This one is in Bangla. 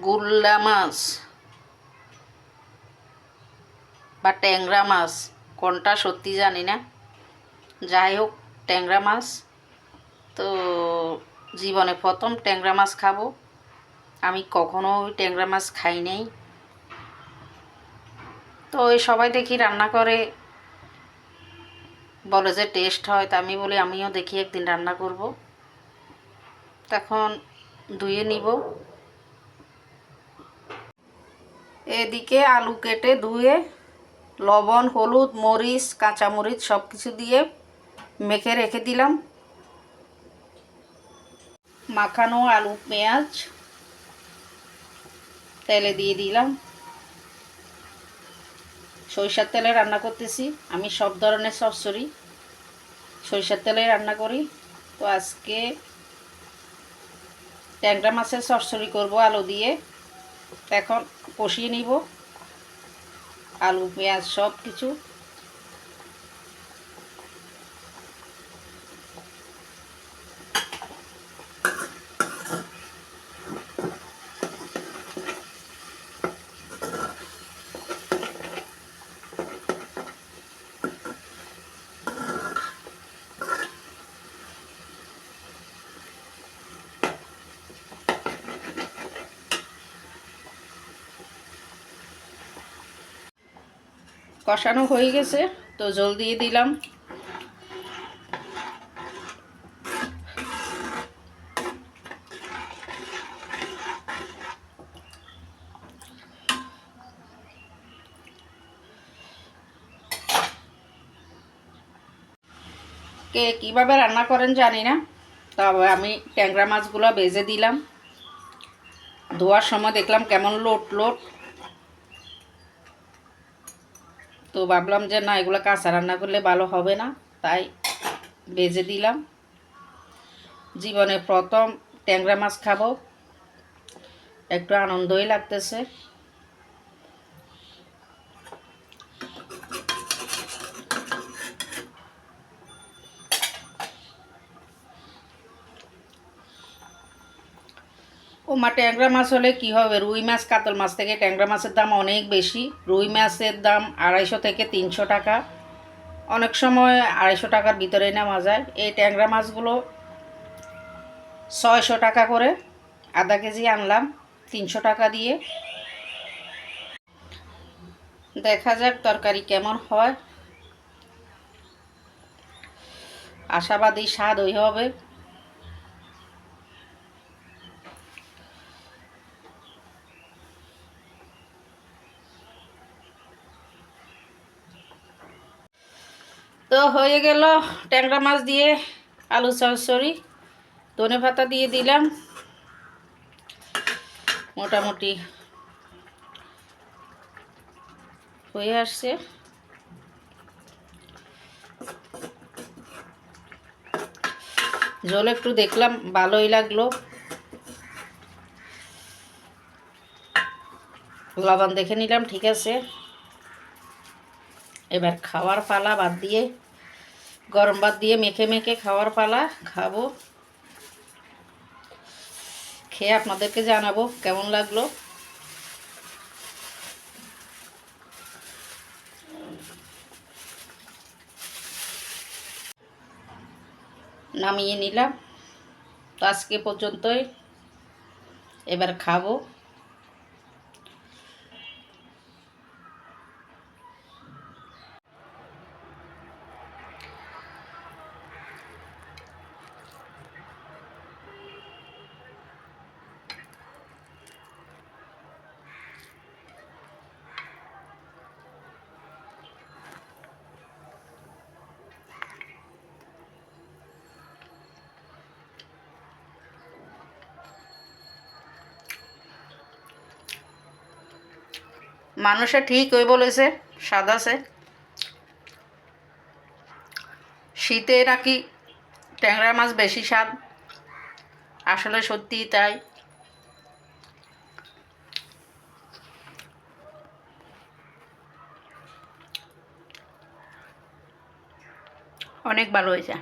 গুল্লা মাছ বা ট্যাংরা মাছ, কোনটা সত্যি জানি না। যাই হোক, ট্যাংরা মাছ তো জীবনে প্রথম ট্যাংরা মাছ খাব। আমি কখনো ওই ট্যাংরা মাছ খাই নাই। তো ওই সবাই দেখি রান্না করে। বলে যে টেস্ট হয়, তা আমি বলি, আমিও দেখি একদিন রান্না করব। তখন ধুয়ে নিব। এদিকে আলু কেটে ধুয়ে লবণ, হলুদ, মরিচ, কাঁচামরিচ সব কিছু দিয়ে মেখে রেখে দিলাম। মাখানো আলু, পেঁয়াজ, তেলে দিয়ে দিলাম। সরিষার তেলে রান্না করতেছি। আমি সব ধরনের সরসরি সরিষার তেলে রান্না করি। তো আজকে ট্যাংরা মাছের সরসরি করব আলু দিয়ে। এখন কষিয়ে নিব। আলু পেঁয়াজ সব কিছু কষানো হয়ে গেছে, তো জল দিয়ে দিলাম। কে কীভাবে রান্না করেন জানি না তবে আমি ট্যাংরা মাছগুলো ভেজে দিলাম। ধোয়ার সময় দেখলাম কেমন লোট লোট। তো ভাবলাম যে না, এগুলো কাঁচা রান্না করলে ভালো হবে না, তাই বেজে দিলাম। জীবনে প্রথম ট্যাংরা মাছ খাব, একটু আনন্দই লাগতেছে। ও মা, ট্যাংরা মাছ হলে কি হবে? রুই মাছ, কাতল মাছ থেকে ট্যাংরা মাছের দাম অনেক বেশি। রুই মাছের দাম আড়াইশো থেকে তিনশো টাকা। অনেক সময় আড়াইশো টাকার ভিতরে নেওয়া যায়। এই ট্যাংরা মাছগুলো ছয়শো টাকা করে, আধা কেজি আনলাম, তিনশো টাকা দিয়ে। দেখা যাক তরকারি কেমন হয়। আশাবাদী স্বাদ ওই হবে। তো হয়ে গেল ট্যাংরা মাছ দিয়ে আলু চচ্চড়ি ধনে পাতা দিয়ে দিলাম। মোটামুটি হয়ে আসছে। জল একটু দেখলাম, ভালোই লাগল। লবণ দেখে নিলাম, ঠিক আছে। এবার খাওয়ার পালা বাদ দিয়ে গরম ভাত দিয়ে মেখে মেখে খাওয়ার পালা, খাব। খেয়ে আপনাদেরকে জানাব কেমন লাগল। নামিয়ে নিলাম। তো আজকে পর্যন্তই। এবার খাব। মানুষে ঠিক ওই বলেছে স্বাদ আছে শীতে নাকি ট্যাংরা মাছ বেশি স্বাদ, আসলে সত্যি তাই। অনেক ভালো হয়েছে।